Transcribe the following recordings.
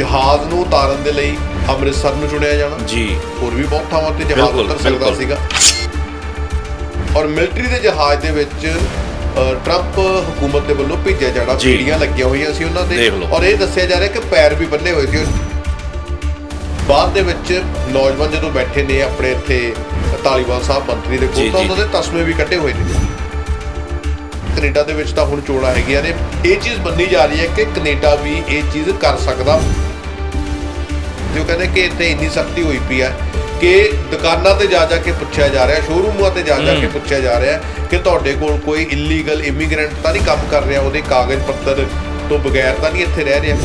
ਜਹਾਜ਼ ਨੂੰ ਉਤਾਰਨ ਦੇ ਲਈ ਅੰਮ੍ਰਿਤਸਰ ਨੂੰ ਚੁਣਿਆ ਜਾਣਾ। ਜੀ। ਹੋਰ ਵੀ ਬਹੁਤ ਥਾਵਾਂ ਤੇ ਜਹਾਜ਼ ਬਿਲਕੁਲ, ਉਤਰ ਸਕਦਾ ਬਿਲਕੁਲ। ਸੀਗਾ। ਔਰ ਮਿਲਟਰੀ ਦੇ ਜਹਾਜ਼ ਦੇ ਵਿੱਚ ਅ, ਟਰੰਪ ਹਕੂਮਤ ਦੇ ਵੱਲੋਂ ਭੇਜਿਆ ਜਾਣਾ। ਜੀ। ਪੀੜੀਆਂ ਲੱਗੀਆਂ ਹੋਈਆਂ ਸੀ ਉਹਨਾਂ ਦੇ ਦੇਖ ਲਓ। ਔਰ ਇਹ ਦੱਸਿਆ ਜਾ ਰਿਹਾ ਕਿ ਪੈਰ ਵੀ ਬੰਨੇ ਹੋਏ ਸੀ। ਬਾਅਦ ਦੇ ਵਿੱਚ ਨੌਜਵਾਨ ਜਦੋਂ ਬੈਠੇ ਨੇ ਆਪਣੇ ਇੱਥੇ ਤਾਲੀਬਾਨ ਸਾਹਿਬ ਮੰਤਰੀ ਦੇ ਜੀ, ਕੋਲ ਤਾਂ ਜੀ। ਉਹਨਾਂ ਦੇ ਤਸਮੇ ਵੀ ਕੱਢੇ ਹੋਏ ਨੇ। ਕੈਨੇਡਾ ਦੇ ਵਿੱਚ ਤਾਂ ਹੁਣ ਚੋਣਾਂ ਹੈਗੀਆਂ ਨੇ। ਇਹ ਚੀਜ਼ ਮੰਨੀ ਜਾ ਰਹੀ ਹੈ ਕਿ ਕੈਨੇਡਾ ਵੀ ਇਹ ਚੀਜ਼ ਕਰ ਸਕਦਾ। ਜੋ ਕਹਿੰਦੇ ਕਿ ਇੱਥੇ ਇੰਨੀ ਸਖਤੀ ਹੋਈ ਪਈ ਹੈ ਕਿ ਦੁਕਾਨਾਂ ਤੇ ਜਾ ਜਾ ਕੇ ਪੁੱਛਿਆ ਜਾ ਰਿਹਾ ਸ਼ੋਰੂਮਾਂ ਤੇ ਜਾ ਜਾ ਕੇ। ਪੁੱਛਿਆ ਜਾ ਰਿਹਾ ਕਿ ਤੁਹਾਡੇ ਕੋਲ ਕੋਈ ਇਲੀਗਲ ਇਮੀਗ੍ਰੈਂਟ ਤਾਂ ਨਹੀਂ ਕੰਮ ਕਰ ਰਿਹਾ ਉਹਦੇ ਕਾਗਜ਼ ਪੱਤਰ ਤੋਂ ਬਗੈਰ ਤਾਂ ਨਹੀਂ ਇੱਥੇ ਰਹਿ ਰਿਹਾ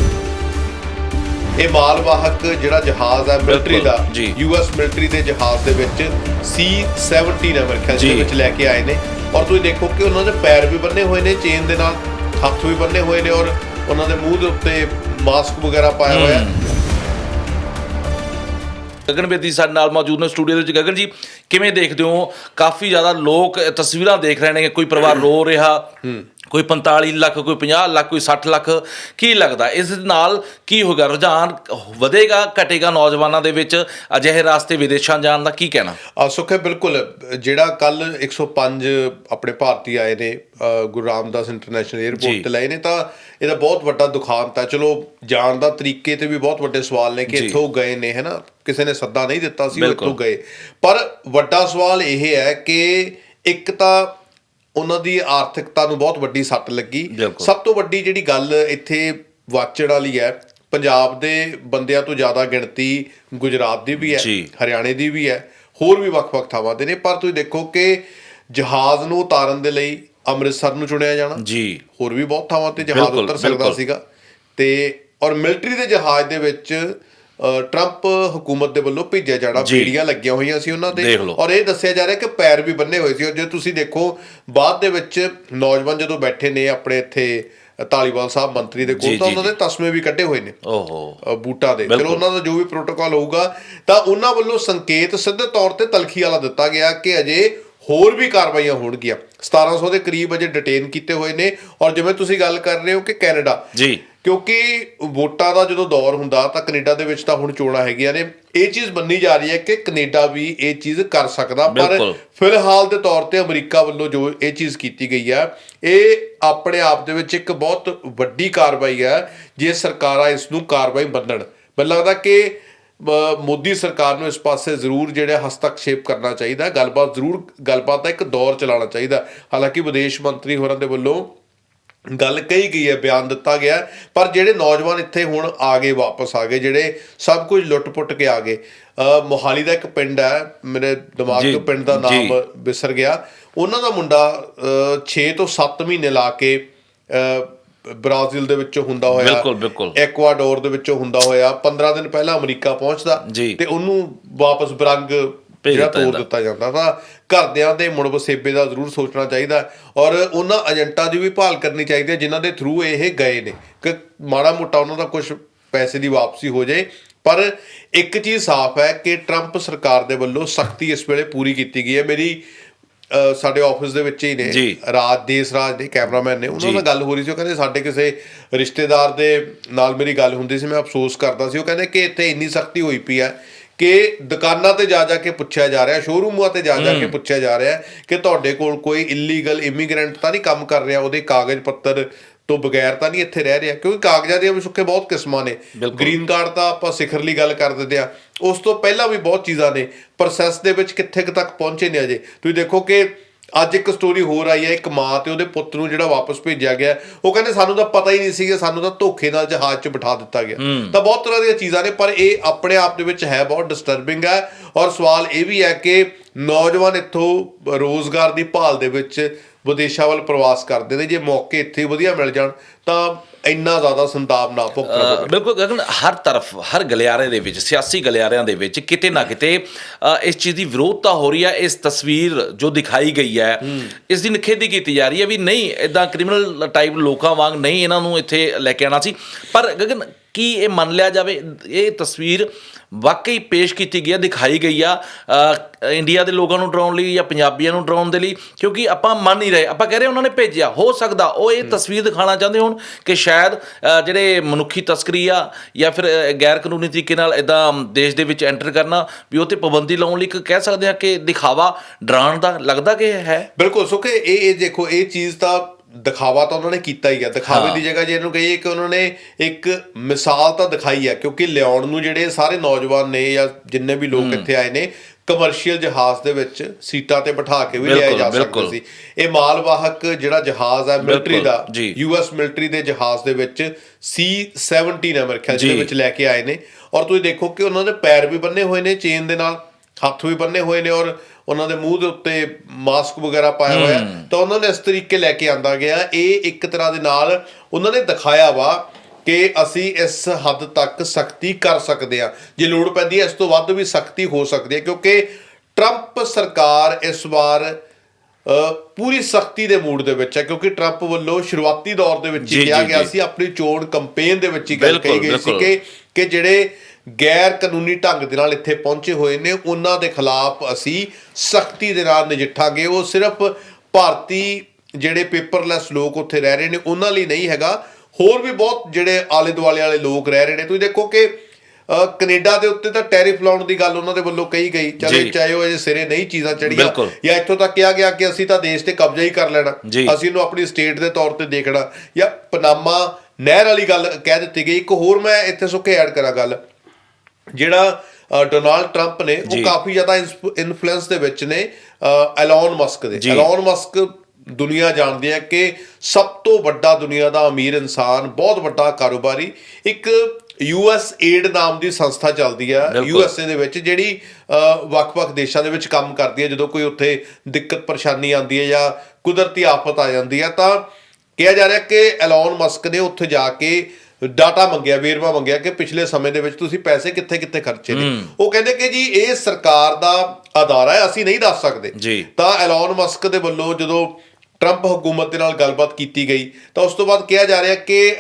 ਇਹ ਮਾਲ ਵਾਹਕ ਜਿਹੜਾ ਜਹਾਜ਼ ਹੈ ਮਿਲਟਰੀ ਦਾ। ਯੂਐਸ ਮਿਲਟਰੀ ਦੇ ਜਹਾਜ਼ ਦੇ ਵਿੱਚ C17 ਅਮਰੀਕਾ ਜੀ। ਦੇ ਵਿੱਚ ਲੈ ਕੇ ਆਏ ਨੇ ਔਰ ਤੁਸੀਂ ਦੇਖੋ ਕਿ ਉਹਨਾਂ ਦੇ ਪੈਰ ਵੀ ਬੰਨੇ ਹੋਏ ਨੇ ਚੇਨ ਦੇ ਨਾਲ ਹੱਥ ਵੀ ਬੰਨੇ ਹੋਏ ਨੇ ਔਰ ਉਹਨਾਂ ਦੇ ਮੂੰਹ ਦੇ ਉੱਤੇ ਮਾਸਕ ਵਗੈਰਾ ਪਾਇਆ ਹੋਇਆ ਹੈ। ਗਗਨ ਬੇਦੀ ਸਾਡੇ ਨਾਲ ਮੌਜੂਦ ਨੇ ਸਟੂਡੀਓ ਦੇ ਵਿੱਚ। ਗਗਨ ਜੀ ਕਿਵੇਂ ਦੇਖਦੇ ਹੋ? ਕਾਫੀ ਜ਼ਿਆਦਾ ਲੋਕ ਤਸਵੀਰਾਂ ਦੇਖ ਰਹੇ ਨੇ ਕੋਈ ਪਰਿਵਾਰ ਰੋ ਰਿਹਾ। ਕੋਈ 45 ਲੱਖ ਕੋਈ 50 ਲੱਖ ਕੋਈ 60 ਲੱਖ ਕੀ ਲੱਗਦਾ? ਇਸ ਨਾਲ ਕੀ ਹੋਗਾ ਰੁਝਾਨ ਵਧੇਗਾ ਘਟੇਗਾ ਨੌਜਵਾਨਾਂ ਦੇ ਵਿੱਚ? ਅਜਿਹੇ ਰਾਸਤੇ ਵਿਦੇਸ਼ਾਂ ਜਾਣ ਦਾ ਕੀ ਕਹਿਣਾ? ਆ ਸੁਖੇ ਬਿਲਕੁਲ। ਜਿਹੜਾ ਕੱਲ 105 ਆਪਣੇ ਭਾਰਤੀ ਆਏ ਨੇ ਗੁਰੂ ਰਾਮਦਾਸ ਇੰਟਰਨੈਸ਼ਨਲ। 에ਅਰਪੋਰਟ ਤੇ ਲਏ ਨੇ ਤਾਂ ਇਹਦਾ ਬਹੁਤ ਵੱਡਾ ਦੁਖਾਂਤ ਹੈ। ਚਲੋ ਜਾਣ ਦਾ ਤਰੀਕੇ ਤੇ ਵੀ ਬਹੁਤ ਵੱਡੇ ਸਵਾਲ ਨੇ ਕਿ। ਇੱਥੋਂ ਗਏ ਨੇ ਹੈਨਾ ਕਿਸੇ ਨੇ ਸੱਦਾ ਨਹੀਂ ਦਿੱਤਾ ਸੀ ਉਹ। ਇੱਥੋਂ ਗਏ। ਪਰ ਵੱਡਾ ਸਵਾਲ ਇਹ ਹੈ ਕਿ ਇੱਕ ਤਾਂ ਉਹਨਾਂ ਦੀ ਆਰਥਿਕਤਾ ਨੂੰ ਬਹੁਤ ਵੱਡੀ ਸੱਟ ਲੱਗੀ। ਸਭ ਤੋਂ ਵੱਡੀ ਜਿਹੜੀ ਗੱਲ ਇੱਥੇ ਵਾਚਣ ਵਾਲੀ ਹੈ ਪੰਜਾਬ ਦੇ ਬੰਦਿਆਂ ਤੋਂ ਜ਼ਿਆਦਾ ਗਿਣਤੀ ਗੁਜਰਾਤ ਦੀ ਵੀ ਹੈ। ਹਰਿਆਣੇ ਦੀ ਵੀ ਹੈ ਹੋਰ ਵੀ ਵੱਖ-ਵੱਖ ਥਾਵਾਂ ਦੇ ਨੇ ਪਰ ਤੁਸੀਂ ਦੇਖੋ ਕਿ ਜਹਾਜ਼ ਨੂੰ ਉਤਾਰਨ ਦੇ ਲਈ ਅੰਮ੍ਰਿਤਸਰ ਨੂੰ ਚੁਣਿਆ ਜਾਣਾ ਜੀ ਹੋਰ ਵੀ ਬਹੁਤ ਥਾਵਾਂ ਤੇ ਜਹਾਜ਼ ਉਤਰ ਸਕਦਾ। ਸੀਗਾ ਤੇ ਔਰ ਮਿਲਟਰੀ ਦੇ ਜਹਾਜ਼ ਦੇ ਵਿੱਚ ਟਰੰਪ ਹਕੂਮਤ ਦੇ ਵੱਲੋਂ ਭੇਜਿਆ ਜਾਣਾ। ਪੀੜੀਆਂ ਲੱਗੀਆਂ ਹੋਈਆਂ ਸੀ ਉਹਨਾਂ ਦੇ। ਔਰ ਇਹ ਦੱਸਿਆ ਜਾ ਰਿਹਾ ਕਿ ਪੈਰ ਵੀ ਬੰਨੇ ਹੋਏ ਸੀ ਔਰ ਜੇ ਤੁਸੀਂ ਦੇਖੋ ਬਾਅਦ ਦੇ ਵਿੱਚ ਨੌਜਵਾਨ ਜਦੋਂ ਬੈਠੇ ਨੇ ਆਪਣੇ ਇੱਥੇ ਤਾਲੀਬਾਨ ਸਾਹਿਬ ਮੰਤਰੀ ਦੇ ਕੋਲ ਤਾਂ ਉਹਨਾਂ ਦੇ ਤਸਮੇ ਵੀ ਕੱਢੇ ਹੋਏ ਨੇ ਓਹੋ ਬੂਟਾਂ ਦੇ। ਚਲੋ ਉਹਨਾਂ ਦਾ ਜੋ ਵੀ ਪ੍ਰੋਟੋਕਾਲ ਹੋਊਗਾ ਤਾਂ ਉਹਨਾਂ ਵੱਲੋਂ ਸੰਕੇਤ ਸਿੱਧੇ ਤੌਰ ਤੇ ਤਲਖੀ ਵਾਲਾ ਦਿੱਤਾ ਗਿਆ ਕਿ ਅਜੇ ਹੋਰ ਵੀ ਕਾਰਵਾਈਆਂ ਹੋਣਗੀਆਂ। 1700 ਦੇ ਕਰੀਬ ਅਜੇ ਡਿਟੇਨ ਕੀਤੇ ਹੋਏ ਨੇ। ਔਰ ਜਿਵੇਂ ਤੁਸੀਂ ਗੱਲ ਕਰ ਰਹੇ ਹੋ ਕਿ ਕੈਨੇਡਾ। ਜੀ। ਕਿਉਂਕਿ ਵੋਟਾਂ ਦਾ ਜਦੋਂ ਦੌਰ ਹੁੰਦਾ ਤਾਂ ਕੈਨੇਡਾ ਦੇ ਵਿੱਚ ਤਾਂ ਹੁਣ ਚੋਣਾਂ ਹੈਗੀਆਂ ਨੇ। ਇਹ ਚੀਜ਼ ਮੰਨੀ ਜਾ ਰਹੀ ਹੈ ਕਿ ਕੈਨੇਡਾ ਵੀ ਇਹ ਚੀਜ਼ ਕਰ ਸਕਦਾ। ਪਰ। ਫਿਲਹਾਲ ਦੇ ਤੌਰ ਤੇ ਅਮਰੀਕਾ ਵੱਲੋਂ ਜੋ ਇਹ ਚੀਜ਼ ਕੀਤੀ ਗਈ ਹੈ ਇਹ ਆਪਣੇ ਆਪ ਦੇ ਵਿੱਚ ਇੱਕ ਬਹੁਤ ਵੱਡੀ ਕਾਰਵਾਈ ਹੈ ਜੇ ਸਰਕਾਰਾਂ ਇਸ ਨੂੰ ਕਾਰਵਾਈ ਮੰਨਣ। ਮੈਨੂੰ ਲੱਗਦਾ ਕਿ ਮੋਦੀ ਸਰਕਾਰ ਨੂੰ ਇਸ ਪਾਸੇ ਜ਼ਰੂਰ ਜਿਹੜਾ ਹਸਤਕਸ਼ੇਪ ਕਰਨਾ ਚਾਹੀਦਾ। ਗੱਲਬਾਤ ਜ਼ਰੂਰ ਗੱਲਬਾਤ ਦਾ ਇੱਕ ਦੌਰ ਚਲਾਉਣਾ ਚਾਹੀਦਾ ਹਾਲਾਂਕਿ ਵਿਦੇਸ਼ ਮੰਤਰੀ ਹੋਰਾਂ ਦੇ ਵੱਲੋਂ ਗੱਲ ਕਹੀ ਗਈ ਹੈ ਬਿਆਨ ਦਿੱਤਾ ਗਿਆ ਪਰ ਜਿਹੜੇ ਨੌਜਵਾਨ ਇੱਥੇ ਹੁਣ ਆ ਗਏ ਵਾਪਸ ਆ ਗਏ ਜਿਹੜੇ ਸਭ ਕੁਝ ਲੁੱਟ-ਪੁੱਟ ਕੇ ਆ ਗਏ ਮੋਹਾਲੀ ਦਾ ਇੱਕ ਪਿੰਡ ਹੈ ਮੇਰੇ ਦਿਮਾਗ ਤੋਂ ਪਿੰਡ ਦਾ ਨਾਮ। ਵਿਸਰ ਗਿਆ ਉਹਨਾਂ ਦਾ ਮੁੰਡਾ 6 ਤੋਂ 7 ਮਹੀਨੇ ਲਾ ਕੇ ਬ੍ਰਾਜ਼ੀਲ ਦੇ ਵਿੱਚੋਂ ਹੁੰਦਾ ਹੋਇਆ ਬਿਲਕੁਲ, ਬਿਲਕੁਲ। ਐਕਵਾਡੋਰ ਦੇ ਵਿੱਚੋਂ ਹੁੰਦਾ ਹੋਇਆ 15 ਦਿਨ ਪਹਿਲਾਂ ਅਮਰੀਕਾ ਪਹੁੰਚਦਾ। ਤੇ ਉਹਨੂੰ ਵਾਪਸ ਬਰੰਗ ਜਿਹੜਾ ਦਿੱਤਾ ਤੋੜ ਜਾਂਦਾ। ਦਿੱਤਾ ਜਾਂਦਾ ਤਾਂ ਘਰਦਿਆਂ ਦੇ ਮੁੜ ਵਸੇਬੇ ਦਾ ਜ਼ਰੂਰ ਸੋਚਣਾ ਚਾਹੀਦਾ ਔਰ ਉਹਨਾਂ ਏਜੰਟਾਂ ਦੀ ਵੀ ਭਾਲ ਕਰਨੀ ਚਾਹੀਦੀ ਹੈ ਜਿਨ੍ਹਾਂ ਦੇ ਥਰੂ ਇਹ ਗਏ ਨੇ ਕਿ ਮਾੜਾ ਮੋਟਾ ਉਹਨਾਂ ਦਾ ਕੁਝ ਪੈਸੇ ਦੀ ਵਾਪਸੀ ਹੋ ਜਾਏ ਪਰ ਇੱਕ ਚੀਜ਼ ਸਾਫ਼ ਹੈ ਕਿ ਟਰੰਪ ਸਰਕਾਰ ਦੇ ਵੱਲੋਂ ਸਖਤੀ ਇਸ ਵੇਲੇ ਪੂਰੀ ਕੀਤੀ ਗਈ ਹੈ ਮੇਰੀ ਸਾਡੇ ਆਫਿਸ ਦੇ ਵਿੱਚ ਹੀ ਨੇ। ਰਾਜ ਦੇਸ ਰਾਜ ਦੇ ਕੈਮਰਾਮੈਨ ਨੇ। ਉਹਨਾਂ। ਨਾਲ ਗੱਲ ਹੋ ਰਹੀ ਸੀ। ਉਹ ਕਹਿੰਦੇ ਸਾਡੇ ਕਿਸੇ ਰਿਸ਼ਤੇਦਾਰ ਦੇ ਨਾਲ ਮੇਰੀ ਗੱਲ ਹੁੰਦੀ ਸੀ। ਮੈਂ ਅਫਸੋਸ ਕਰਦਾ ਸੀ। ਉਹ ਕਹਿੰਦੇ ਕਿ ਇੱਥੇ ਇੰਨੀ ਸਖਤੀ ਹੋਈ ਪਈ ਹੈ ਕਿ ਦੁਕਾਨਾਂ ਤੇ ਜਾ ਜਾ ਕੇ ਪੁੱਛਿਆ ਜਾ ਰਿਹਾ ਸ਼ੋਰੂਮਾਂ ਤੇ ਜਾ ਜਾ ਕੇ ਪੁੱਛਿਆ ਜਾ ਰਿਹਾ ਕਿ ਤੁਹਾਡੇ ਕੋਲ ਕੋਈ ਇਲੀਗਲ ਇਮੀਗ੍ਰੈਂਟ ਤਾਂ ਨਹੀਂ ਕੰਮ ਕਰ ਰਿਹਾ? ਉਹਦੇ ਕਾਗਜ਼ ਪੱਤਰ ਤੋਂ ਬਗੈਰ ਤਾਂ ਨਹੀਂ ਇੱਥੇ ਰਹਿ ਰਿਹਾ ਕਿਉਂਕਿ ਕਾਗਜ਼ਾਂ ਦੀਆਂ ਵੀ ਸੁੱਕੇ ਬਹੁਤ ਕਿਸਮਾਂ ਨੇ। ਗ੍ਰੀਨ ਕਾਰਡ ਤਾਂ ਆਪਾਂ ਸਿਖਰਲੀ ਗੱਲ ਕਰ ਦਿੰਦੇ ਆ। ਉਸ ਤੋਂ ਪਹਿਲਾਂ ਵੀ ਬਹੁਤ ਚੀਜ਼ਾਂ ਨੇ। ਪ੍ਰੋਸੈਸ ਦੇ ਵਿੱਚ ਕਿੱਥੇ ਕੁ ਤੱਕ ਪਹੁੰਚੇ ਨੇ ਅਜੇ। ਤੁਸੀਂ ਦੇਖੋ ਕਿ ਅੱਜ ਇੱਕ ਸਟੋਰੀ ਹੋਰ ਆਈ ਹੈ ਇੱਕ ਮਾਂ ਤੇ ਉਹਦੇ ਪੁੱਤ ਨੂੰ ਜਿਹੜਾ ਵਾਪਸ ਭੇਜਿਆ ਗਿਆ। ਉਹ ਕਹਿੰਦੇ ਸਾਨੂੰ ਤਾਂ ਪਤਾ ਹੀ ਨਹੀਂ ਸੀਗਾ ਸਾਨੂੰ ਤਾਂ ਧੋਖੇ ਨਾਲ ਜਹਾਜ਼ 'ਚ ਬਿਠਾ ਦਿੱਤਾ ਗਿਆ। ਤਾਂ ਬਹੁਤ ਤਰ੍ਹਾਂ ਦੀਆਂ ਚੀਜ਼ਾਂ ਨੇ ਪਰ ਇਹ ਆਪਣੇ ਆਪ ਦੇ ਵਿੱਚ ਹੈ ਬਹੁਤ ਡਿਸਟਰਬਿੰਗ ਹੈ। ਔਰ ਸਵਾਲ ਇਹ ਵੀ ਹੈ ਕਿ ਨੌਜਵਾਨ ਇੱਥੋਂ ਰੋਜ਼ਗਾਰ ਦੀ ਭਾਲ ਦੇ ਵਿੱਚ ਵਿਦੇਸ਼ਾਂ ਵੱਲ ਪ੍ਰਵਾਸ ਕਰਦੇ ਨੇ ਜੇ ਮੌਕੇ ਇੱਥੇ ਵਧੀਆ ਮਿਲ ਜਾਣ ਤਾਂ ਇੰਨਾ ਜ਼ਿਆਦਾ ਸੰਤਾਪ ਨਾ ਭੁਗਤਣਾ ਪਵੇ ਬਿਲਕੁਲ ਗਗਨ ਹਰ ਤਰਫ ਹਰ ਗਲਿਆਰੇ ਦੇ ਵਿੱਚ ਸਿਆਸੀ ਗਲਿਆਰਿਆਂ ਦੇ ਵਿੱਚ ਕਿਤੇ ਨਾ ਕਿਤੇ ਅ, ਇਸ ਚੀਜ਼ ਦੀ ਵਿਰੋਧਤਾ ਹੋ ਰਹੀ ਹੈ ਇਸ ਤਸਵੀਰ ਜੋ ਦਿਖਾਈ ਗਈ ਹੈ ਇਸ ਦੀ ਨਿਖੇਧੀ ਕੀਤੀ ਜਾ ਰਹੀ ਹੈ ਵੀ ਨਹੀਂ ਇਦਾਂ ਕ੍ਰਿਮੀਨਲ ਟਾਈਪ ਲੋਕਾਂ ਵਾਂਗ ਨਹੀਂ ਇਹਨਾਂ ਨੂੰ ਇੱਥੇ ਲੈ ਕੇ ਆਣਾ ਸੀ। ਪਰ ਗਗਨ ਕੀ ਇਹ ਮੰਨ ਲਿਆ ਜਾਵੇ? ਇਹ ਤਸਵੀਰ ਵਾਕਈ ਪੇਸ਼ ਕੀਤੀ ਗਈ ਹੈ ਦਿਖਾਈ ਗਈ ਆ ਅ, ਇੰਡੀਆ ਦੇ ਲੋਕਾਂ ਨੂੰ ਡਰਾਉਣ ਲਈ ਜਾਂ ਪੰਜਾਬੀਆਂ ਨੂੰ ਡਰਾਉਣ ਦੇ ਲਈ ਕਿਉਂਕਿ ਆਪਾਂ ਮੰਨ ਨਹੀਂ ਰਹੇ। ਆਪਾਂ ਕਹਿ ਰਹੇ ਉਹਨਾਂ ਨੇ ਭੇਜਿਆ ਹੋ ਸਕਦਾ ਉਹ ਇਹ ਤਸਵੀਰ ਦਿਖਾਣਾ ਚਾਹੁੰਦੇ ਹੋਣ ਹੋਣ ਕਿ ਸ਼ਾਇਦ ਜਿਹੜੇ ਮਨੁੱਖੀ ਤਸਕਰੀ ਆ ਜਾਂ ਫਿਰ ਗੈਰ ਕਾਨੂੰਨੀ ਤਰੀਕੇ ਨਾਲ ਇਦਾਂ ਦੇਸ਼ ਦੇ ਵਿੱਚ ਐਂਟਰ ਕਰਨਾ ਵੀ ਉਹ ਤੇ ਪਾਬੰਦੀ ਲਾਉਣ ਲਈ ਇੱਕ ਕਹਿ ਸਕਦੇ ਹਾਂ ਕਿ ਦਿਖਾਵਾ ਡਰਾਉਣ ਦਾ ਲੱਗਦਾ ਕਿ ਹੈ? ਬਿਲਕੁਲ ਸੁਖੇ ਇਹ ਇਹ ਦੇਖੋ ਇਹ ਚੀਜ਼ ਤਾਂ ਦਿਖਾਵਾ ਤਾਂ ਉਹਨਾਂ ਨੇ ਕੀਤਾ ਹੀ ਆ। ਦਿਖਾਵੇ। ਦੀ ਜਗ੍ਹਾ ਜੇ ਇਹਨੂੰ ਕਹੀਏ ਕਿ ਉਹਨਾਂ ਨੇ ਇੱਕ ਮਿਸਾਲ ਤਾਂ ਦਿਖਾਈ ਆ ਕਿਉਂਕਿ ਲਿਆਉਣ ਨੂੰ ਜਿਹੜੇ ਸਾਰੇ ਨੌਜਵਾਨ ਨੇ ਜਾਂ ਜਿੰਨੇ ਵੀ ਲੋਕ ਇੱਥੇ ਆਏ ਨੇ ਕਮਰਸ਼ੀਅਲ ਜਹਾਜ਼ ਦੇ ਵਿੱਚ ਸੀਟਾਂ ਤੇ ਬਿਠਾ ਕੇ ਵੀ ਲਿਆਏ ਜਾ ਸਕਦੇ। ਸੀ ਇਹ ਮਾਲ ਵਾਹਕ ਜਿਹੜਾ ਜਹਾਜ਼ ਹੈ ਮਿਲਟਰੀ ਦਾ। ਯੂਐਸ ਮਿਲਟਰੀ ਦੇ ਜਹਾਜ਼ ਦੇ ਵਿੱਚ C17 ਹੈ ਮੇਰੇ ਖਿਆਲ ਜਿਹਦੇ ਜੀ। ਵਿੱਚ ਲੈ ਕੇ ਆਏ ਨੇ ਔਰ ਤੁਸੀਂ ਦੇਖੋ ਕਿ ਉਹਨਾਂ ਦੇ ਪੈਰ ਵੀ ਬੰਨੇ ਹੋਏ ਨੇ ਚੇਨ ਦੇ ਨਾਲ ਹੱਥ ਵੀ ਬੰਨੇ ਹੋਏ ਨੇ ਔਰ ਉਹਨਾਂ ਦੇ ਮੂੰਹ ਦੇ ਉੱਤੇ ਮਾਸਕ ਵਗੈਰਾ ਪਾਇਆ ਹੋਇਆ ਤਾਂ ਉਹਨਾਂ ਨੇ ਇਸ ਤਰੀਕੇ ਲੈ ਕੇ ਆਂਦਾ ਗਿਆ ਇਹ ਇੱਕ ਤਰ੍ਹਾਂ ਦੇ ਨਾਲ ਉਹਨਾਂ ਨੇ ਦਿਖਾਇਆ ਵਾ ਕਿ ਅਸੀਂ ਇਸ ਹੱਦ ਤੱਕ ਸਖਤੀ ਕਰ ਸਕਦੇ ਹਾਂ ਜੇ ਲੋੜ ਪੈਂਦੀ ਹੈ ਇਸ ਤੋਂ ਵੱਧ ਵੀ ਸਖਤੀ ਹੋ ਸਕਦੀ ਹੈ ਕਿਉਂਕਿ ਟਰੰਪ ਸਰਕਾਰ ਇਸ ਵਾਰ ਪੂਰੀ ਸਖਤੀ ਦੇ ਮੂਡ ਦੇ ਵਿੱਚ ਹੈ ਕਿਉਂਕਿ ਟਰੰਪ ਵੱਲੋਂ ਸ਼ੁਰੂਆਤੀ ਦੌਰ ਦੇ ਵਿੱਚ ਹੀ ਕਿਹਾ ਗਿਆ। ਸੀ ਆਪਣੀ ਚੋਣ ਕੰਪੇਨ ਦੇ ਵਿੱਚ ਹੀ ਗੱਲ ਕਹੀ ਗਈ ਸੀ। ਕਿ ਕਿ ਜਿਹੜੇ ਗੈਰ ਕਾਨੂੰਨੀ ਢੰਗ ਦੇ ਨਾਲ ਇੱਥੇ ਪਹੁੰਚੇ ਹੋਏ ਨੇ ਉਹਨਾਂ ਦੇ ਖਿਲਾਫ ਅਸੀਂ ਸਖਤੀ ਦੇ ਨਾਲ ਨਜਿੱਠਾਂਗੇ ਉਹ ਸਿਰਫ ਭਾਰਤੀ ਜਿਹੜੇ ਪੇਪਰਲੈਸ ਲੋਕ ਉੱਥੇ ਰਹਿ ਰਹੇ ਨੇ ਉਹਨਾਂ ਲਈ ਨਹੀਂ ਹੈਗਾ ਹੋਰ ਵੀ ਬਹੁਤ ਜਿਹੜੇ ਆਲੇ ਦੁਆਲੇ ਵਾਲੇ ਲੋਕ ਰਹਿ ਰਹੇ ਨੇ ਤੁਸੀਂ ਦੇਖੋ ਕਿ ਕੈਨੇਡਾ ਦੇ ਉੱਤੇ ਤਾਂ ਟੈਰਿਫ ਲਾਉਣ ਦੀ ਗੱਲ ਉਹਨਾਂ ਦੇ ਵੱਲੋਂ ਕਹੀ ਗਈ ਚਾਹੇ ਜੀ। ਚਾਹੇ ਉਹ ਅਜੇ ਸਿਰੇ ਨਹੀਂ ਚੀਜ਼ਾਂ ਚੜੀਆਂ। ਜਾਂ ਇੱਥੋਂ ਤੱਕ ਕਿਹਾ ਗਿਆ ਕਿ ਅਸੀਂ ਤਾਂ ਦੇਸ਼ ਤੇ ਕਬਜ਼ਾ ਹੀ ਕਰ ਲੈਣਾ। ਅਸੀਂ ਇਹਨੂੰ ਆਪਣੀ ਸਟੇਟ ਦੇ ਤੌਰ ਤੇ ਦੇਖਣਾ ਜਾਂ ਪਨਾਮਾ ਨਹਿਰ ਵਾਲੀ ਗੱਲ ਕਹਿ ਦਿੱਤੀ ਗਈ ਇੱਕ ਹੋਰ ਮੈਂ ਇੱਥੇ ਸੁੱਕੇ ਐਡ ਕਰਾਂ ਗੱਲ ਜਿਹੜਾ ਡੋਨਾਲਡ ਟਰੰਪ ਨੇ ਉਹ। ਕਾਫੀ ਜ਼ਿਆਦਾ ਇਨਫਲੂਐਂਸ ਦੇ ਵਿੱਚ ਨੇ ਐਲਨ ਮਸਕ ਦੇ। ਐਲਨ ਮਸਕ ਦੁਨੀਆ ਜਾਣਦੀ ਹੈ ਕਿ ਸਭ ਤੋਂ ਵੱਡਾ ਦੁਨੀਆ ਦਾ ਅਮੀਰ ਇਨਸਾਨ ਬਹੁਤ ਵੱਡਾ ਕਾਰੋਬਾਰੀ ਇੱਕ ਯੂਐਸ ਏਡ ਨਾਮ ਦੀ ਸੰਸਥਾ ਚੱਲਦੀ ਆ। ਯੂਐਸਏ ਦੇ ਵਿੱਚ ਜਿਹੜੀ ਵੱਖ-ਵੱਖ ਦੇਸ਼ਾਂ ਦੇ ਵਿੱਚ ਕੰਮ ਕਰਦੀ ਹੈ ਜਦੋਂ ਕੋਈ ਉੱਥੇ ਦਿੱਕਤ ਪਰੇਸ਼ਾਨੀ ਆਉਂਦੀ ਹੈ ਜਾਂ ਕੁਦਰਤੀ ਆਫਤ ਆ ਜਾਂਦੀ ਹੈ ਤਾਂ ਕਿਹਾ ਜਾ ਰਿਹਾ ਕਿ ਐਲਨ ਮਸਕ ਨੇ ਉੱਥੇ ਜਾ ਕੇ ਡਾਟਾ ਮੰਗਿਆ ਵੇਰਵਾ ਮੰਗਿਆ ਕਿ ਪਿਛਲੇ ਸਮੇਂ ਦੇ ਵਿੱਚ ਤੁਸੀਂ ਪੈਸੇ ਕਿੱਥੇ ਕਿੱਥੇ ਖਰਚੇ ਨੇ ਉਹ ਕਹਿੰਦੇ ਕਿ ਜੀ ਇਹ ਸਰਕਾਰ ਦਾ ਅਦਾਰਾ ਹੈ ਅਸੀਂ ਨਹੀਂ ਦੱਸ ਸਕਦੇ। ਤਾਂ ਐਲਨ ਮਸਕ ਦੇ ਵੱਲੋਂ ਜਦੋਂ ਟਰੰਪ ਹਕੂਮਤ ਦੇ ਨਾਲ ਗੱਲਬਾਤ ਕੀਤੀ ਗਈ ਤਾਂ ਉਸ ਤੋਂ ਬਾਅਦ ਕਿਹਾ ਜਾ ਰਿਹਾ ਕਿ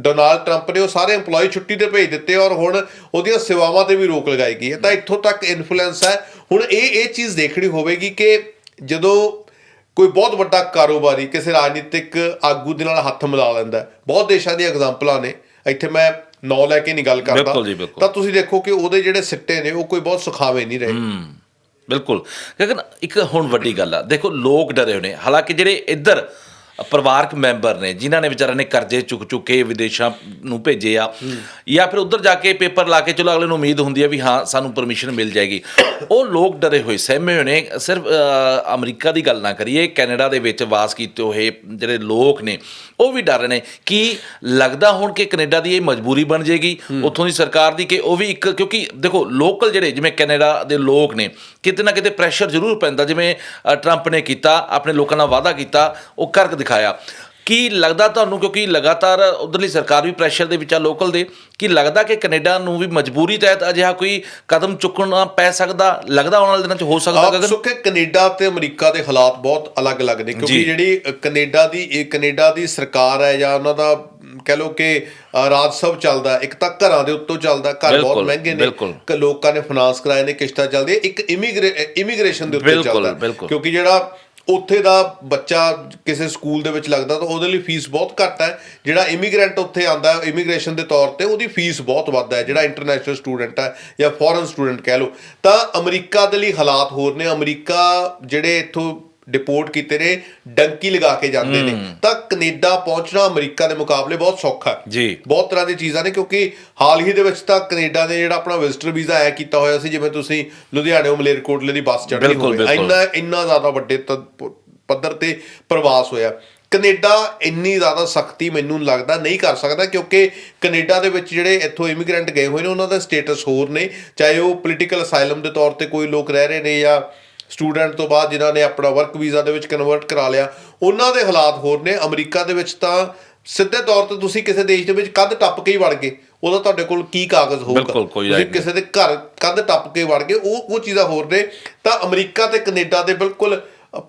ਡੋਨਾਲਡ ਟਰੰਪ ਨੇ ਉਹ ਸਾਰੇ EMPLOYE ਛੁੱਟੀ ਤੇ ਭੇਜ ਦਿੱਤੇ ਔਰ ਹੁਣ ਉਹਦੀਆਂ ਸੇਵਾਵਾਂ ਤੇ ਵੀ ਰੋਕ ਲਗਾਈ ਗਈ ਹੈ। ਤਾਂ ਇੱਥੋਂ ਤੱਕ ਇਨਫਲੂਐਂਸ ਹੈ। ਹੁਣ ਇਹ ਇਹ ਚੀਜ਼ ਦੇਖਣੀ ਹੋਵੇਗੀ ਕਿ ਜਦੋਂ ਕੋਈ ਬਹੁਤ ਵੱਡਾ ਕਾਰੋਬਾਰੀ ਕਿਸੇ ਰਾਜਨੀਤਿਕ ਆਗੂ ਦੇ ਨਾਲ ਹੱਥ ਮਿਲਾ ਲੈਂਦਾ। ਬਹੁਤ ਦੇਸ਼ਾਂ ਦੀਆਂ ਐਗਜ਼ਾਮਪਲਾਂ ਨੇ। ਇੱਥੇ ਮੈਂ ਨਾਂ ਲੈ ਕੇ ਨਹੀਂ ਗੱਲ ਕਰਦਾ। ਤਾਂ ਤੁਸੀਂ ਦੇਖੋ ਕਿ ਉਹਦੇ ਜਿਹੜੇ ਸਿੱਟੇ ਨੇ ਉਹ ਕੋਈ ਬਹੁਤ ਸੁਖਾਵੇ ਨਹੀਂ ਰਹੇ। ਬਿਲਕੁਲ। ਲੇਕਿਨ ਇੱਕ ਹੁਣ ਵੱਡੀ ਗੱਲ ਆ। ਦੇਖੋ, ਲੋਕ ਡਰੇ ਹੋਏ ਨੇ। ਹਾਲਾਂਕਿ ਜਿਹੜੇ ਇੱਧਰ ਪਰਿਵਾਰਕ ਮੈਂਬਰ ਨੇ ਜਿਨ੍ਹਾਂ ਨੇ ਵਿਚਾਰਿਆਂ ਨੇ ਕਰਜ਼ੇ ਚੁੱਕ ਚੁੱਕ ਕੇ ਵਿਦੇਸ਼ਾਂ ਨੂੰ ਭੇਜੇ ਆ। ਜਾਂ ਫਿਰ ਉੱਧਰ ਜਾ ਕੇ ਪੇਪਰ ਲਾ ਕੇ ਚਲੋ ਅਗਲੇ ਨੂੰ ਉਮੀਦ ਹੁੰਦੀ ਹੈ ਵੀ ਹਾਂ ਸਾਨੂੰ ਪਰਮਿਸ਼ਨ ਮਿਲ ਜਾਏਗੀ। ਉਹ ਲੋਕ ਡਰੇ ਹੋਏ ਸਹਿਮੇ ਹੋਏ ਨੇ। ਸਿਰਫ ਅਮਰੀਕਾ ਦੀ ਗੱਲ ਨਾ ਕਰੀਏ ਕੈਨੇਡਾ ਦੇ ਵਿੱਚ ਵਾਸ ਕੀਤੇ ਹੋਏ ਜਿਹੜੇ ਲੋਕ ਨੇ ਉਹ ਵੀ ਡਰ ਰਹੇ ਨੇ ਕੀ ਲੱਗਦਾ ਹੁਣ ਕਿ ਕੈਨੇਡਾ ਦੀ ਇਹ ਮਜਬੂਰੀ ਬਣ ਜਾਏਗੀ ਉੱਥੋਂ ਦੀ ਸਰਕਾਰ ਦੀ ਕਿ ਉਹ ਵੀ ਇੱਕ ਕਿਉਂਕਿ ਦੇਖੋ ਲੋਕਲ ਜਿਹੜੇ ਜਿਵੇਂ ਕੈਨੇਡਾ ਦੇ ਲੋਕ ਨੇ ਕਿਤੇ ਨਾ ਕਿਤੇ ਪ੍ਰੈਸ਼ਰ ਜ਼ਰੂਰ ਪੈਂਦਾ। ਜਿਵੇਂ ਟਰੰਪ ਨੇ ਕੀਤਾ ਆਪਣੇ ਲੋਕਾਂ ਨਾਲ ਵਾਅਦਾ ਕੀਤਾ ਉਹ ਕਰਕੇ ਦਿਖਾਇਆ ਕੀ ਲੱਗਦਾ ਤੁਹਾਨੂੰ ਕਿਉਂਕਿ ਲਗਾਤਾਰ ਉਧਰਲੀ ਸਰਕਾਰ ਵੀ ਪ੍ਰੈਸ਼ਰ ਦੇ ਵਿੱਚ ਆ ਲੋਕਲ ਦੇ ਕੀ ਲੱਗਦਾ ਕਿ ਕੈਨੇਡਾ ਨੂੰ ਵੀ ਮਜਬੂਰੀ ਤਹਿਤ ਅਜਿਹਾ ਕੋਈ ਕਦਮ ਚੁੱਕਣਾ ਪੈ ਸਕਦਾ ਲੱਗਦਾ ਆਉਣ ਵਾਲੇ ਦਿਨਾਂ 'ਚ ਹੋ ਸਕਦਾ ਗਗਨ ਸੁੱਕੇ ਕੈਨੇਡਾ ਤੇ ਅਮਰੀਕਾ ਦੇ ਹਾਲਾਤ ਬਹੁਤ ਅਲੱਗ-ਅਲੱਗ ਨੇ ਕਿਉਂਕਿ। ਜਿਹੜੀ ਕੈਨੇਡਾ ਦੀ ਇਹ ਕੈਨੇਡਾ ਦੀ ਸਰਕਾਰ ਹੈ ਜਾਂ ਉਹਨਾਂ ਦਾ ਕਹਿ ਲਓ ਕਿ ਰਾਜ ਸਭ ਚੱਲਦਾ। ਇੱਕ ਤਾਂ ਘਰਾਂ ਦੇ ਉੱਤੋਂ ਚੱਲਦਾ ਘਰ ਬਹੁਤ ਮਹਿੰਗੇ ਨੇ। ਕਿ ਲੋਕਾਂ ਨੇ ਫਾਈਨਾਂਸ ਕਰਾਏ ਨੇ ਕਿਸ਼ਤਾਂ ਚੱਲਦੀਆਂ ਇੱਕ ਇਮੀਗ੍ਰੇਸ਼ਨ ਦੇ ਉੱਤੇ ਚੱਲਦਾ। ਕਿਉਂਕਿ ਜਿਹੜਾ ਉੱਥੇ ਦਾ ਬੱਚਾ ਕਿਸੇ ਸਕੂਲ ਦੇ ਵਿੱਚ ਲੱਗਦਾ ਤਾਂ ਉਹਦੇ ਲਈ ਫੀਸ ਬਹੁਤ ਘੱਟ ਹੈ। ਜਿਹੜਾ ਇਮੀਗ੍ਰੈਂਟ ਉੱਥੇ ਆਂਦਾ ਹੈ ਇਮੀਗ੍ਰੇਸ਼ਨ ਦੇ ਤੌਰ ਤੇ ਉਹਦੀ ਫੀਸ ਬਹੁਤ ਵੱਧ ਹੈ, ਜਿਹੜਾ ਇੰਟਰਨੈਸ਼ਨਲ ਸਟੂਡੈਂਟ ਹੈ ਜਾਂ ਫੋਰਨ ਸਟੂਡੈਂਟ ਕਹਿ ਲਓ। ਤਾਂ ਅਮਰੀਕਾ ਦੇ ਲਈ ਹਾਲਾਤ ਹੋਰ ਨੇ। ਅਮਰੀਕਾ ਜਿਹੜੇ ਇੱਥੋਂ ਡਿਪੋਰਟ ਕੀਤੇ ਨੇ ਡੰਕੀ ਲਗਾ ਕੇ ਜਾਂਦੇ ਨੇ। ਤਾਂ ਕੈਨੇਡਾ ਪਹੁੰਚਣਾ ਅਮਰੀਕਾ ਦੇ ਮੁਕਾਬਲੇ ਬਹੁਤ ਸੌਖਾ ਹੈ। ਜੀ। ਬਹੁਤ ਤਰ੍ਹਾਂ ਦੀਆਂ ਚੀਜ਼ਾਂ ਨੇ ਕਿਉਂਕਿ ਹਾਲ ਹੀ ਦੇ ਵਿੱਚ ਤਾਂ ਕੈਨੇਡਾ ਨੇ ਜਿਹੜਾ ਆਪਣਾ ਵਿਜ਼ਟਰ ਵੀਜ਼ਾ ਆਇਆ ਕੀਤਾ ਹੋਇਆ ਸੀ ਜਿਵੇਂ ਤੁਸੀਂ ਲੁਧਿਆਣੇੋਂ ਮਲੇਰਕੋਟਲੇ ਦੀ ਬੱਸ ਚੜ੍ਹਨੀ ਹੋਵੇ। ਇੰਨਾ ਇੰਨਾ ਜ਼ਿਆਦਾ ਵੱਡੇ ਤ- ਪੱਧਰ ਤੇ ਪ੍ਰਵਾਸ ਹੋਇਆ। ਕੈਨੇਡਾ ਇੰਨੀ ਜ਼ਿਆਦਾ ਸਖਤੀ ਮੈਨੂੰ ਲੱਗਦਾ ਨਹੀਂ ਕਰ ਸਕਦਾ ਕਿਉਂਕਿ ਕੈਨੇਡਾ ਦੇ ਵਿੱਚ ਜਿਹੜੇ ਇੱਥੋਂ ਇਮੀਗ੍ਰੈਂਟ ਗਏ ਹੋਏ ਨੇ ਉਹਨਾਂ ਦਾ ਸਟੇਟਸ ਹੋਰ ਨੇ। ਚਾਹੇ ਉਹ ਪੋਲੀਟੀਕਲ ਅਸਾਈਲਮ ਦੇ ਤੌਰ ਤੇ ਕੋਈ ਲੋਕ ਰਹਿ ਰਹੇ ਨੇ ਜਾਂ ਸਟੂਡੈਂਟ ਤੋਂ ਬਾਅਦ ਜਿਨ੍ਹਾਂ ਨੇ ਆਪਣਾ ਵਰਕ ਵੀਜ਼ਾ ਦੇ ਵਿੱਚ ਕਨਵਰਟ ਕਰਾ ਲਿਆ ਉਹਨਾਂ ਦੇ ਹਾਲਾਤ ਹੋਰ ਨੇ। ਅਮਰੀਕਾ ਦੇ ਵਿੱਚ ਤਾਂ ਸਿੱਧੇ ਤੌਰ ਤੇ ਤੁਸੀਂ ਕਿਸੇ ਦੇਸ਼ ਦੇ ਵਿੱਚ ਕੰਧ ਟੱਪ ਕੇ ਹੀ ਵੜ ਗਏ। ਉਹਦਾ ਤੁਹਾਡੇ ਕੋਲ ਕੀ ਕਾਗਜ਼ ਹੋਊਗਾ? ਤੁਸੀਂ ਕਿਸੇ ਦੇ ਘਰ ਕੰਧ ਟੱਪ ਕੇ ਵੜ ਗਏ ਉਹ ਉਹ ਚੀਜ਼ਾਂ ਹੋਰ ਨੇ। ਤਾਂ ਅਮਰੀਕਾ ਤੇ ਕੈਨੇਡਾ ਦੇ ਬਿਲਕੁਲ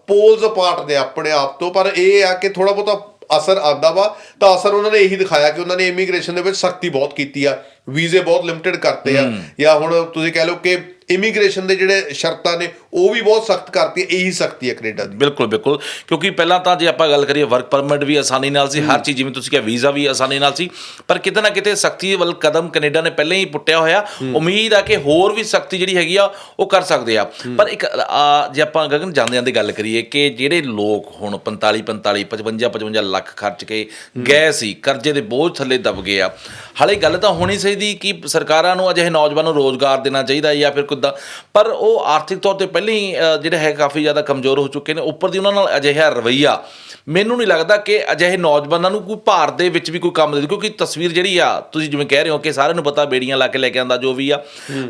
ਪੋਲਸ ਅਪਾਰਟ ਨੇ ਆਪਣੇ ਆਪ ਤੋਂ। ਪਰ ਇਹ ਆ ਕਿ ਥੋੜਾ ਬਹੁਤਾ ਅਸਰ ਆਂਦਾ ਵਾ। ਤਾਂ ਅਸਰ ਉਹਨਾਂ ਨੇ ਇਹੀ ਦਿਖਾਇਆ ਕਿ ਉਹਨਾਂ ਨੇ ਇਮੀਗ੍ਰੇਸ਼ਨ ਦੇ ਵਿੱਚ ਸਖਤੀ ਬਹੁਤ ਕੀਤੀ ਆ। ਵੀਜ਼ੇ ਬਹੁਤ ਲਿਮਟਿਡ ਕਰਤੇ ਆ। ਜਾਂ ਹੁਣ ਤੁਸੀਂ ਕਹਿ ਲਓ ਕਿ ਇਮੀਗ੍ਰੇਸ਼ਨ ਦੇ ਜਿਹੜੇ ਸ਼ਰਤਾਂ ਨੇ ਉਹ ਵੀ ਬਹੁਤ ਸਖਤ ਕਰਤੀ ਹੈ ਇਹੀ ਸਖਤੀ ਹੈ ਕੈਨੇਡਾ ਦੀ। ਬਿਲਕੁਲ ਬਿਲਕੁਲ। ਕਿਉਂਕਿ ਪਹਿਲਾਂ ਤਾਂ ਜੇ ਆਪਾਂ ਗੱਲ ਕਰੀਏ ਵਰਕ ਪਰਮਿਟ ਵੀ ਆਸਾਨੀ ਨਾਲ ਸੀ ਹਰ ਚੀਜ਼ ਜਿਵੇਂ ਤੁਸੀਂ ਕਿਹਾ ਵੀਜ਼ਾ ਵੀ ਆਸਾਨੀ ਨਾਲ ਸੀ ਪਰ ਕਿਤੇ ਨਾ ਕਿਤੇ ਸਖਤੀ ਵੱਲ ਕਦਮ ਕੈਨੇਡਾ ਨੇ ਪਹਿਲਾਂ ਹੀ ਪੁੱਟਿਆ ਹੋਇਆ। ਉਮੀਦ ਆ ਕਿ ਹੋਰ ਵੀ ਸਖਤੀ ਜਿਹੜੀ ਹੈਗੀ ਆ ਉਹ ਕਰ ਸਕਦੇ ਆ। ਪਰ ਇੱਕ ਜੇ ਆਪਾਂ ਗਗਨ ਜਾਂਦੇ ਜਾਂਦੇ ਗੱਲ ਕਰੀਏ ਕਿ ਜਿਹੜੇ ਲੋਕ ਹੁਣ 45 45 55 55 ਲੱਖ ਖਰਚ ਕੇ ਗਏ ਸੀ ਕਰਜ਼ੇ ਦੇ ਬੋਝ ਥੱਲੇ ਦਬ ਗਏ ਆ। ਹਾਲੇ ਗੱਲ ਤਾਂ ਹੋਣੀ ਚਾਹੀਦੀ ਕਿ ਸਰਕਾਰਾਂ ਨੂੰ ਅਜਿਹੇ ਨੌਜਵਾਨਾਂ ਨੂੰ ਰੋਜ਼ਗਾਰ ਦੇਣਾ ਚਾਹੀਦਾ ਜਾਂ ਫਿਰ ਕਿੱਦਾਂ ਪਰ ਉਹ ਆਰਥਿਕ ਤੌਰ ਤੇ ਪਹਿਲਾਂ ਹੀ ਅ, ਜਿਹੜੇ ਹੈ ਕਾਫੀ ਜ਼ਿਆਦਾ ਕਮਜ਼ੋਰ ਹੋ ਚੁੱਕੇ ਨੇ ਉੱਪਰ ਦੀ ਉਹਨਾਂ ਨਾਲ ਅਜਿਹਾ ਰਵਈਆ। ਮੈਨੂੰ ਨਹੀਂ ਲੱਗਦਾ ਕਿ ਅਜਿਹੇ ਨੌਜਵਾਨਾਂ ਨੂੰ ਕੋਈ ਭਾਰਤ ਦੇ ਵਿੱਚ ਵੀ ਕੋਈ ਕੰਮ ਦੇ ਕਿਉਂਕਿ ਤਸਵੀਰ ਜਿਹੜੀ ਆ ਤੁਸੀਂ ਜਿਵੇਂ ਕਹਿ ਰਹੇ ਹੋ ਕਿ ਸਾਰਿਆਂ ਨੂੰ ਪਤਾ ਬੇੜੀਆਂ ਲਾ ਕੇ ਲੈ ਕੇ ਆਂਦਾ ਜੋ ਵੀ ਆ।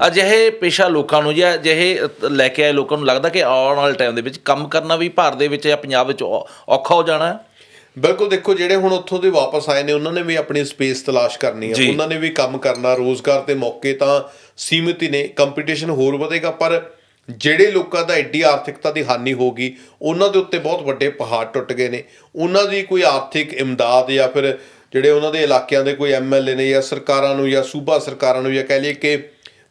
ਅਜਿਹੇ ਪੇਸ਼ਾ ਲੋਕਾਂ ਨੂੰ ਜਾਂ ਅਜਿਹੇ ਲੈ ਕੇ ਆਏ ਲੋਕਾਂ ਨੂੰ ਲੱਗਦਾ ਕਿ ਆਉਣ ਵਾਲੇ ਟਾਈਮ ਦੇ ਵਿੱਚ ਕੰਮ ਕਰਨਾ ਵੀ ਭਾਰਤ ਦੇ ਵਿੱਚ ਜਾਂ ਪੰਜਾਬ ਵਿੱਚ ਔਖਾ ਹੋ ਜਾਣਾ? ਹੈ ਬਿਲਕੁਲ ਦੇਖੋ ਜਿਹੜੇ ਹੁਣ ਉੱਥੋਂ ਦੇ ਵਾਪਸ ਆਏ ਨੇ ਉਹਨਾਂ ਨੇ ਵੀ ਆਪਣੀ ਸਪੇਸ ਤਲਾਸ਼ ਕਰਨੀ। ਹੈ ਉਹਨਾਂ ਨੇ ਵੀ ਕੰਮ ਕਰਨਾ ਰੋਜ਼ਗਾਰ ਦੇ ਮੌਕੇ ਤਾਂ ਸੀਮਿਤ ਹੀ ਨੇ ਕੰਪੀਟੀਸ਼ਨ ਹੋਰ ਵਧੇਗਾ ਪਰ ਜਿਹੜੇ ਲੋਕਾਂ ਦਾ ਐਡੀ ਆਰਥਿਕਤਾ ਦੀ ਹਾਨੀ ਹੋ ਗਈ ਉਹਨਾਂ ਦੇ ਉੱਤੇ ਬਹੁਤ ਵੱਡੇ ਪਹਾੜ ਟੁੱਟ ਗਏ ਨੇ ਉਹਨਾਂ ਦੀ ਕੋਈ ਆਰਥਿਕ ਇਮਦਾਦ ਜਾਂ ਫਿਰ ਜਿਹੜੇ ਉਹਨਾਂ ਦੇ ਇਲਾਕਿਆਂ ਦੇ ਕੋਈ ਐਮਐਲਏ ਨੇ ਜਾਂ ਸਰਕਾਰਾਂ ਨੂੰ ਜਾਂ ਸੂਬਾ ਸਰਕਾਰਾਂ ਨੂੰ ਜਾਂ ਕਹਿ ਲਈਏ ਕਿ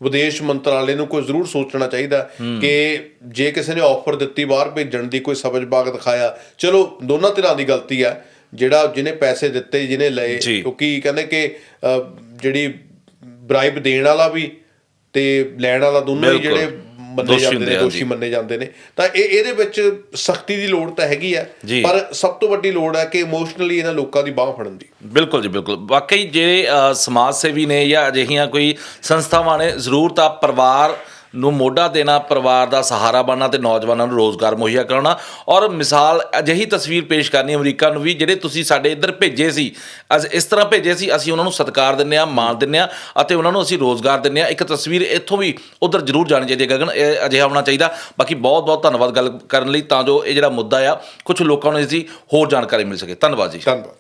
ਵਿਦੇਸ਼ ਮੰਤਰਾਲੇ ਨੂੰ ਕੋਈ ਜ਼ਰੂਰ ਸੋਚਣਾ ਚਾਹੀਦਾ ਕਿ ਜੇ ਕਿਸੇ ਨੇ ਆਫਰ ਦਿੱਤੀ ਬਾਹਰ ਭੇਜਣ ਦੀ ਕੋਈ ਸਬਜ ਬਾਗ ਦਿਖਾਇਆ ਚਲੋ ਦੋਨਾਂ ਧਿਰਾਂ ਦੀ ਗਲਤੀ ਆ ਜਿਹੜਾ ਜਿਹਨੇ ਪੈਸੇ ਦਿੱਤੇ ਜਿਹਨੇ ਲਏ। ਕਿਉਂਕਿ ਕਹਿੰਦੇ ਕਿ ਜਿਹੜੀ ਬ੍ਰਾਈਬ ਦੇਣ ਵਾਲਾ ਵੀ ਤੇ ਲੈਣ ਵਾਲਾ ਦੋਨੋਂ ਹੀ। ਜਿਹੜੇ ਮੰਨੇ ਜਾਂਦੇ ਨੇ ਦੋਸ਼ੀ। ਮੰਨੇ ਜਾਂਦੇ ਨੇ ਤਾਂ ਇਹ ਇਹਦੇ ਵਿੱਚ ਸਖਤੀ ਦੀ ਲੋੜ ਤਾਂ ਹੈਗੀ ਆ। ਪਰ ਸਭ ਤੋਂ ਵੱਡੀ ਲੋੜ ਹੈ ਕਿ ਇਮੋਸ਼ਨਲੀ ਇਹਨਾਂ ਲੋਕਾਂ ਦੀ ਬਾਹ ਫੜਨ ਦੀ ਬਿਲਕੁਲ ਜੀ ਬਿਲਕੁਲ ਵਾਕਈ ਜਿਹੜੇ ਸਮਾਜ ਸੇਵੀ ਨੇ ਜਾਂ ਅਜਿਹੀਆਂ ਕੋਈ ਸੰਸਥਾਵਾਂ ਨੇ ਜ਼ਰੂਰ ਤਾਂ ਪਰਿਵਾਰ ਨੂੰ ਮੋਢਾ ਦੇਣਾ, ਪਰਿਵਾਰ ਦਾ ਸਹਾਰਾ ਬਣਨਾ ਤੇ ਨੌਜਵਾਨਾਂ ਨੂੰ ਰੋਜ਼ਗਾਰ ਮੁਹੱਈਆ ਕਰਾਉਣਾ। ਔਰ ਮਿਸਾਲ ਅਜਿਹੀ ਤਸਵੀਰ ਪੇਸ਼ ਕਰਨੀ ਅਮਰੀਕਾ ਨੂੰ ਵੀ, ਜਿਹੜੇ ਤੁਸੀਂ ਸਾਡੇ ਇੱਧਰ ਭੇਜੇ ਸੀ, ਅਸ ਇਸ ਤਰ੍ਹਾਂ ਭੇਜੇ ਸੀ, ਅਸੀਂ ਉਹਨਾਂ ਨੂੰ ਸਤਿਕਾਰ ਦਿੰਦੇ ਆ ਮਾਣ ਦਿੰਦੇ ਆ ਅਤੇ ਉਹਨਾਂ ਨੂੰ ਅਸੀਂ ਰੋਜ਼ਗਾਰ ਦਿੰਦੇ ਆ ਇੱਕ ਤਸਵੀਰ ਇੱਥੋਂ ਵੀ ਉਧਰ ਜ਼ਰੂਰ ਜਾਣੀ ਚਾਹੀਦੀ ਹੈ, ਗਗਨ, ਇਹ ਅਜਿਹਾ ਹੋਣਾ ਚਾਹੀਦਾ। ਬਾਕੀ ਬਹੁਤ ਬਹੁਤ ਧੰਨਵਾਦ ਗੱਲ ਕਰਨ ਲਈ, ਤਾਂ ਜੋ ਇਹ ਜਿਹੜਾ ਮੁੱਦਾ ਆ ਕੁਝ ਲੋਕਾਂ ਨੂੰ ਇਸ ਦੀ ਹੋਰ ਜਾਣਕਾਰੀ ਮਿਲ ਸਕੇ। ਧੰਨਵਾਦ ਜੀ। ਧੰਨਵਾਦ।